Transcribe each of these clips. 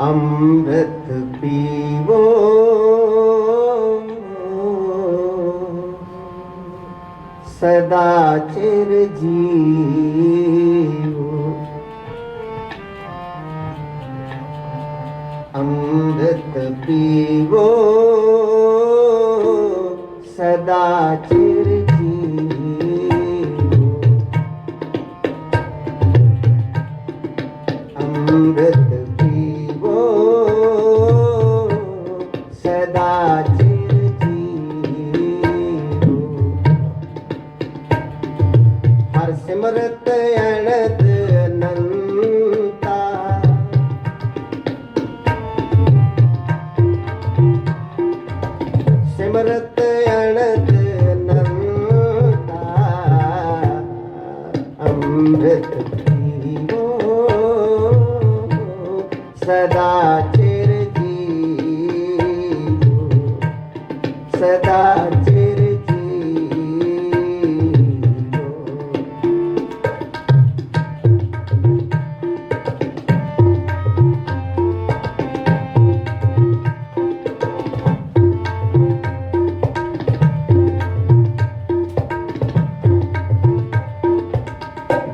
अमृत पीवो। सदा चिर जीवो। अमृत पीवो। सदा चिर உலகத்தை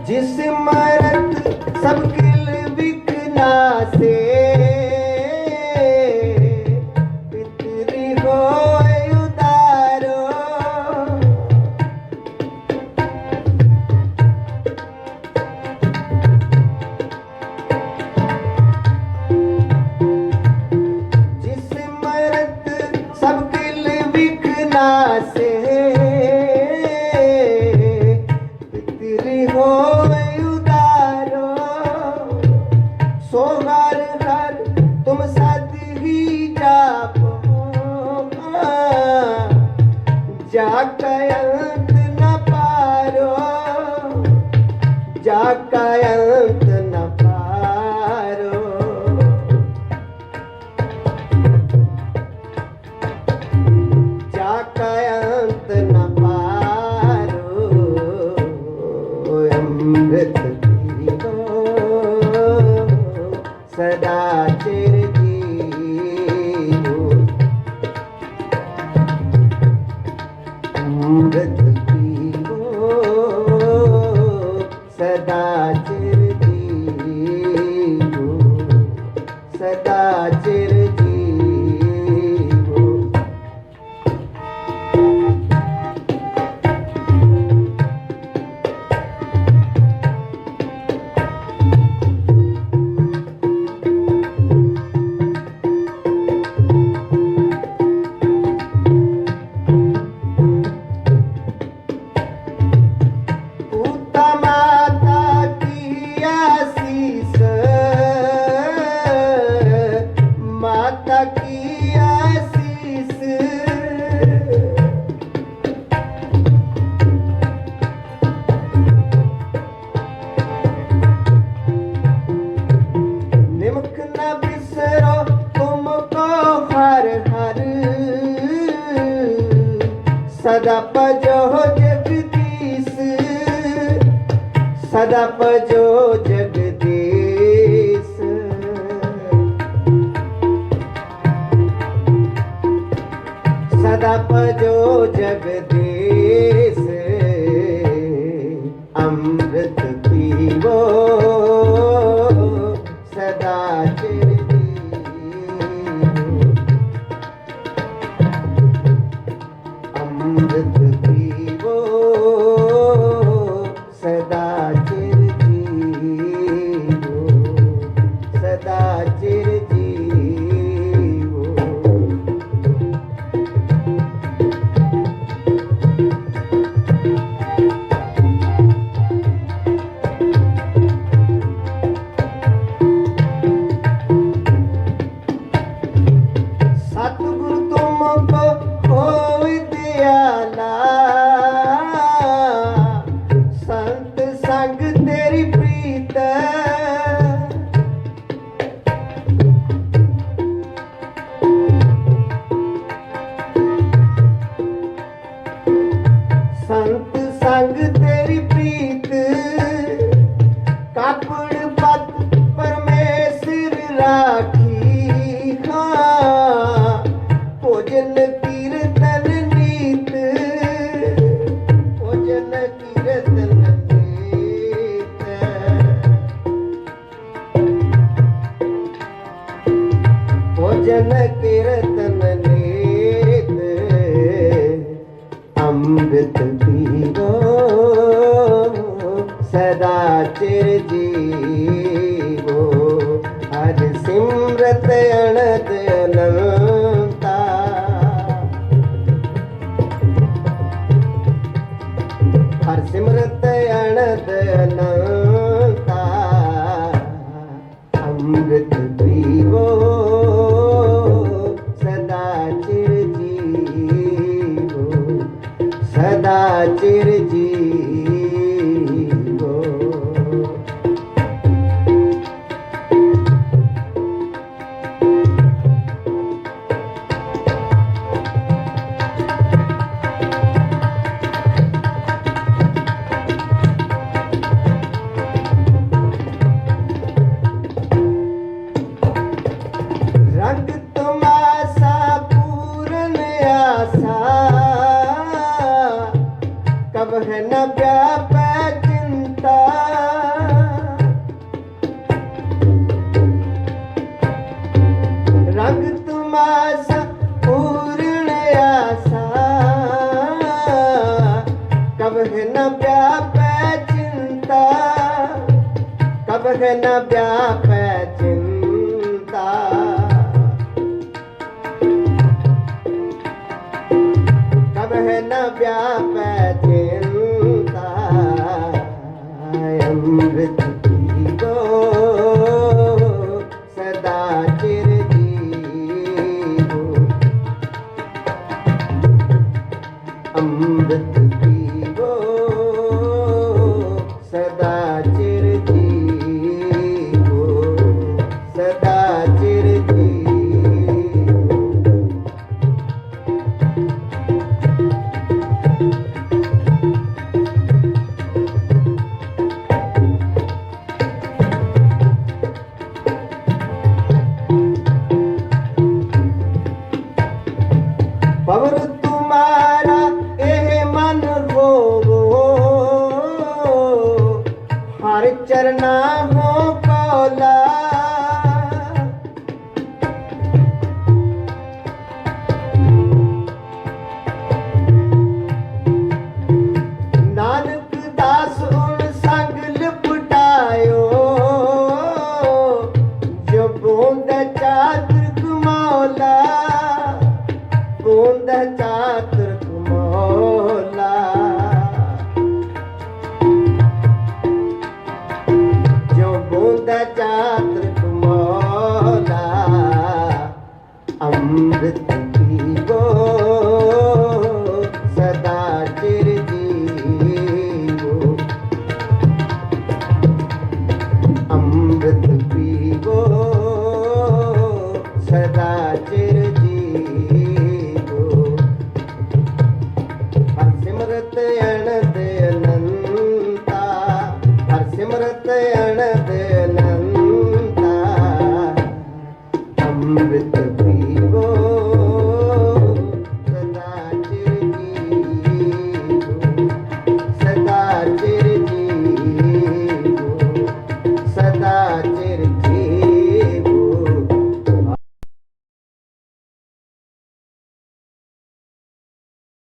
जिस मरत सबके जाकर सदा पजो जगदीश सदा पजो जगदीश सदा पजो जगदीश अमृत पीवो सदा के ਸੰਤ ਸੰਗ ਤੇਰੀ सदा चिरजीवो अज सिमरत अणदल ਰੰਗ ਤੁਮਾਸਾ ਪੂਰਨ ਆਸਾ ਕਬ ਨਾ ਵਿਆਪੈ ਚਿੰਤਾ ਚਿੰਤਾ ਕਬ ਹੈ ਨਾ ਵਿਆਪੈ न पिया में चिरा अमृती गो सदा चिर जी अमृत ਹਰ ਚਰਨਾ ਹੋ ਕੌਲਾ।